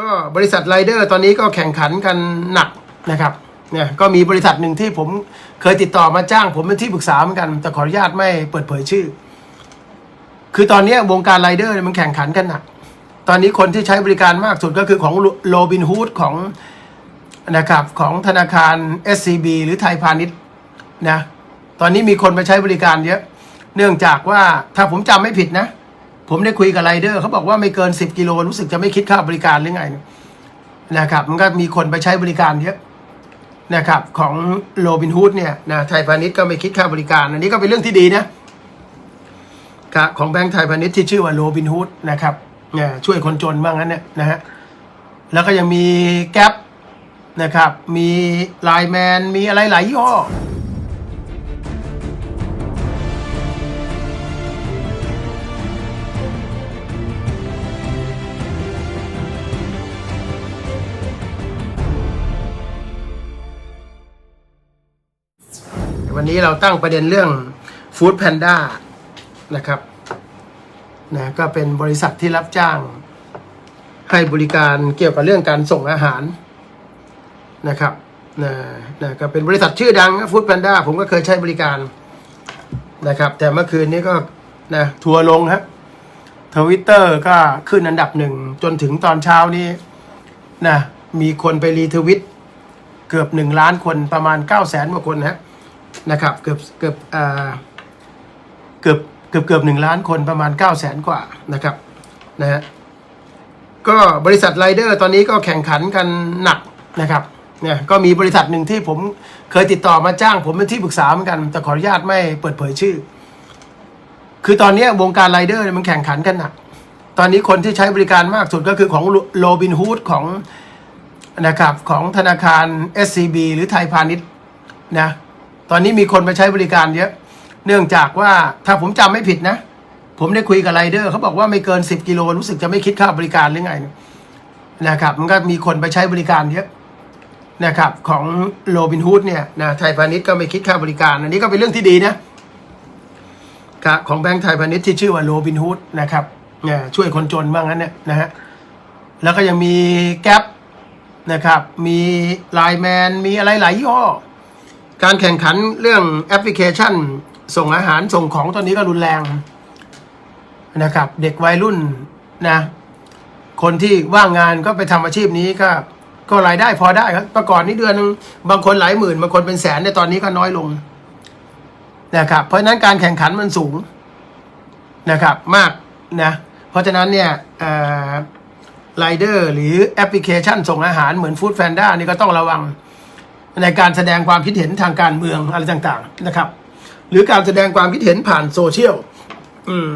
ก็บริษัทไรเดอร์ตอนนี้ก็แข่งขันกันหนักนะครับเนี่ยก็มีบริษัทหนึ่งที่ผมเคยติดต่อมาจ้าง ผมเป็นที่ปรึกษาเหมือนกัน แต่ขออนุญาตไม่เปิดเผยชื่อ คือตอนนี้วงการไรเดอร์มันแข่งขันกันหนัก ตอนนี้คนที่ใช้บริการมากสุดก็คือของโรบินฮูดของนะครับของธนาคาร SCB หรือไทยพาณิชย์นะตอนนี้มีคนมาใช้บริการเยอะ เนื่องจากว่าถ้าผมจำไม่ผิดนะ ผมได้คุยกับไรเดอร์เขาบอกว่าไม่เกิน 10 กิโลรู้สึกจะไม่คิดค่าบริการหรือไงนะครับมันก็มีคนไปใช้บริการเยอะนะครับของโรบินฮูดเนี่ยนะไทยพาณิชย์ก็ไม่คิดค่าบริการ อันนี้ก็เป็นเรื่องที่ดีนะครับของแบงก์ไทยพาณิชย์ที่ชื่อว่าโรบินฮูดนะครับเนี่ยช่วยคนจนบ้างนั้นเนี่ยนะฮะแล้วก็ยังมีแก๊ปนะครับ มีไลแมน มีอะไรหลายยี่ห้อ วันนี้เราตั้งประเด็นเรื่อง Food Panda นะครับนะก็เป็นบริษัทที่รับจ้าง ให้บริการเกี่ยวกับเรื่องการส่งอาหารนะครับนะนะก็เป็นบริษัทชื่อดังนะ Food Panda ผมก็เคยใช้บริการนะครับ แต่เมื่อคืนนี้ก็นะทัวร์ลงครับทวิตเตอร์ก็ขึ้นอันดับหนึ่ง จนถึงตอนเช้านี้นะมีคนไปรีทวิตเกือบหนึ่งล้านคนประมาณเก้าแสนกว่าคนนะฮะ นะครับเกือบเกือบเกือบเกือบเกือบหนึ่งล้านคนประมาณเก้าแสนกว่านะครับนะฮะก็บริษัทไรเดอร์ตอนนี้ก็แข่งขันกันหนักนะครับเนี่ยก็มีบริษัทหนึ่งที่ผมเคยติดต่อมาจ้าง ผมเป็นที่ปรึกษาเหมือนกัน แต่ขออนุญาตไม่เปิดเผยชื่อ คือตอนนี้วงการไรเดอร์มันแข่งขันกันหนัก ตอนนี้คนที่ใช้บริการมากสุดก็คือของโรบินฮูดของนะครับของธนาคาร SCB หรือไทยพาณิชย์นะ ตอนนี้มีคนมาใช้บริการเยอะ เนื่องจากว่าถ้าผมจำไม่ผิดนะ ผมได้คุยกับไรเดอร์เขาบอกว่าไม่เกิน 10 กิโลรู้สึกจะไม่คิดค่าบริการหรือไงนะครับมันก็มีคนไปใช้บริการเยอะนะครับของโรบินฮูดเนี่ยนะไทยพาณิชย์ก็ไม่คิดค่าบริการ อันนี้ก็เป็นเรื่องที่ดีนะครับของแบงก์ไทยพาณิชย์ที่ชื่อว่าโรบินฮูดนะครับเนี่ยช่วยคนจนบ้างนั้นเนี่ยนะฮะแล้วก็ยังมีแก๊ปนะครับ มีไลแมน มีอะไรหลายยี่ห้อ การแข่งขันเรื่องแอปพลิเคชัน ส่งอาหารส่งของตอนนี้ก็รุนแรงนะครับ เด็กวัยรุ่นนะ คนที่ว่างงานก็ไปทำอาชีพนี้ก็ก็รายได้พอได้ครับประก่อนนี้เดือนนึงบางคนหลายหมื่นบางคนเป็นแสนในตอนนี้ก็น้อยลงนะครับเพราะฉะนั้นการแข่งขันมันสูงนะครับมากนะเพราะฉะนั้นเนี่ยไรเดอร์หรือแอปพลิเคชันส่งอาหารเหมือนฟู้ดแ a นด้านี่ก็ต้องระวัง ในการแสดงความคิดเห็นทางการเมืองอะไรต่าง ๆ นะครับ หรือการแสดงความคิดเห็นผ่านโซเชียลอืม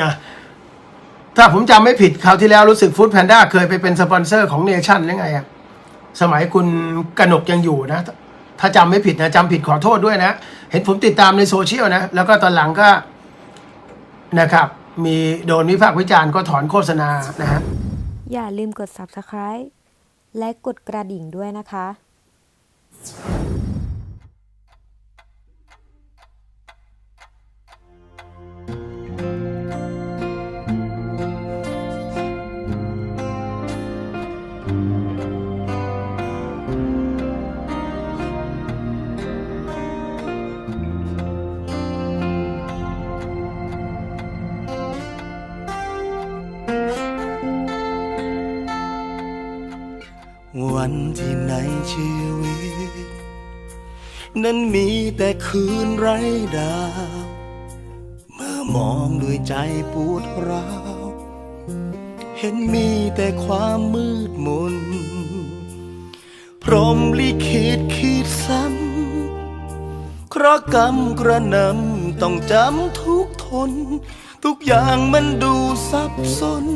นะถ้าผมจำไม่ผิดคราวที่แล้วรู้สึกฟู้ดแ a นด้าเคยไปเป็นสปอนเซอร์ของเนชั่นหรือไงอะสมัยคุณกนกยังอยู่นะ ถ้าจำไม่ผิดนะจำผิดขอโทษด้วยนะ เห็นผมติดตามในโซเชียลนะ แล้วก็ตอนหลังก็นะครับ มีโดนวิพากษ์วิจารณ์ก็ถอนโฆษณานะฮะอย่าลืมกด subscribe และกดกระดิ่งด้วยนะคะ วันที่ในชีวิต นั้นมีแต่คืนไร้ดาว เมื่อมองด้วยใจปวดร้าว เห็นมีแต่ความมืดมน พรหมลิขิตขีดซ้ำเคราะกรรมกระนำต้องจำทุกทน ทุกอย่างมันดูซับซ้อน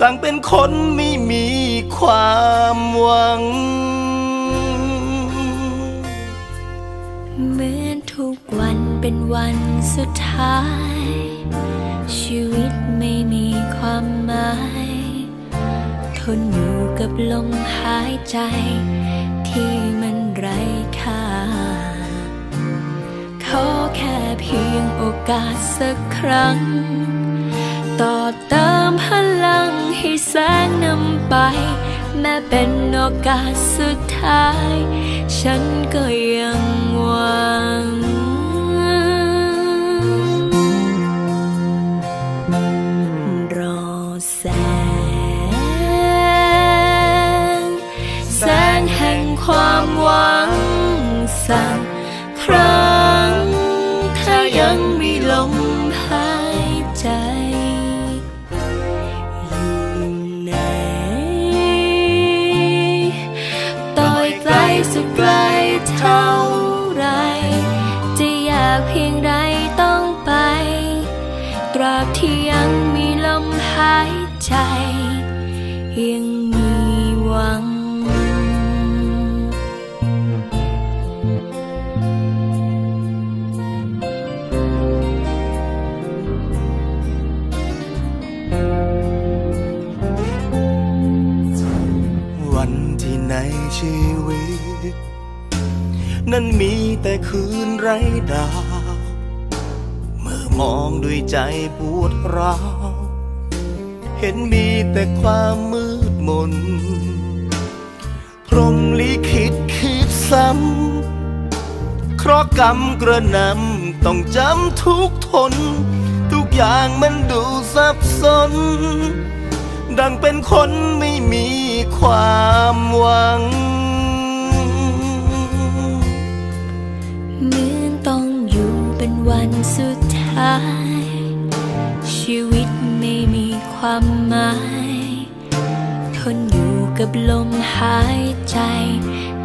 ต่างเป็นคนไม่มีความหวัง เหมือนทุกวันเป็นวันสุดท้าย ชีวิตไม่มีความหมาย ทนอยู่กับลมหายใจ ที่มันไร้ค่า ขอแค่เพียงโอกาสสักครั้ง ต่อเติมพลังให้แสงนำไป แม้เป็นโอกาสสุดท้าย ฉันก็ยัง รอแสงแสงแห่งความหวังสั่งครา ไรดาว เมื่อมองด้วยใจปวดร้าว เห็นมีแต่ความมืดมน พรหมลิขิตคิดซ้ำ เคราะห์กรรมกระนำต้องจำทุกทน ทุกอย่างมันดูสับสนดังเป็นคนไม่มีความหวังเสุดท้าย ชีวิตไม่มีความหมายทนอยู่กับลมหายใจ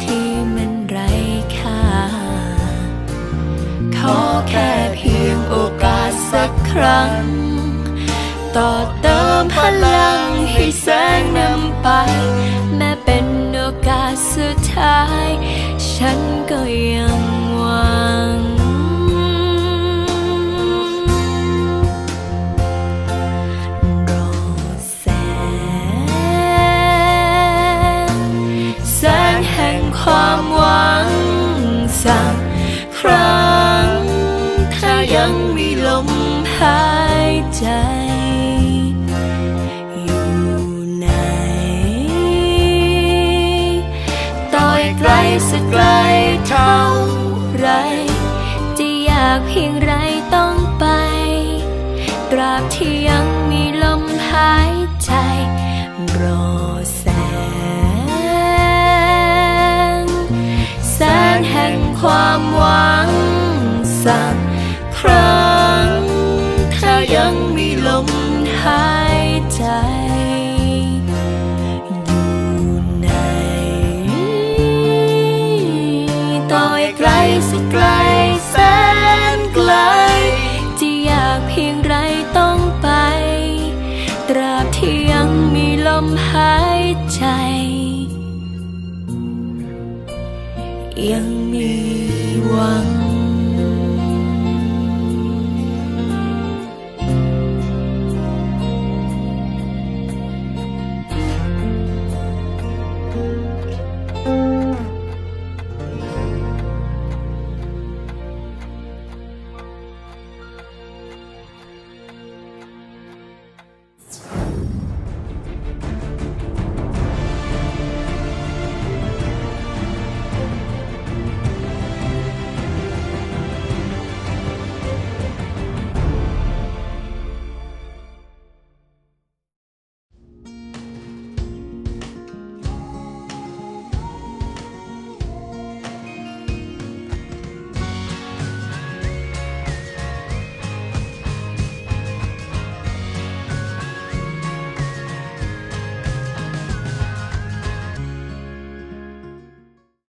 ที่มันไร้ค่า ขอแค่เพียงโอกาสสักครั้ง ต่อเติมพลังให้แสงนำไป แม้เป็นโอกาสสุดท้าย ฉันก็ยัง สักไกลเท่าไร จะอยากเพียงไรต้องไป ตราบที่ยังมีลมหายใจ รอแสง แสงแห่งความ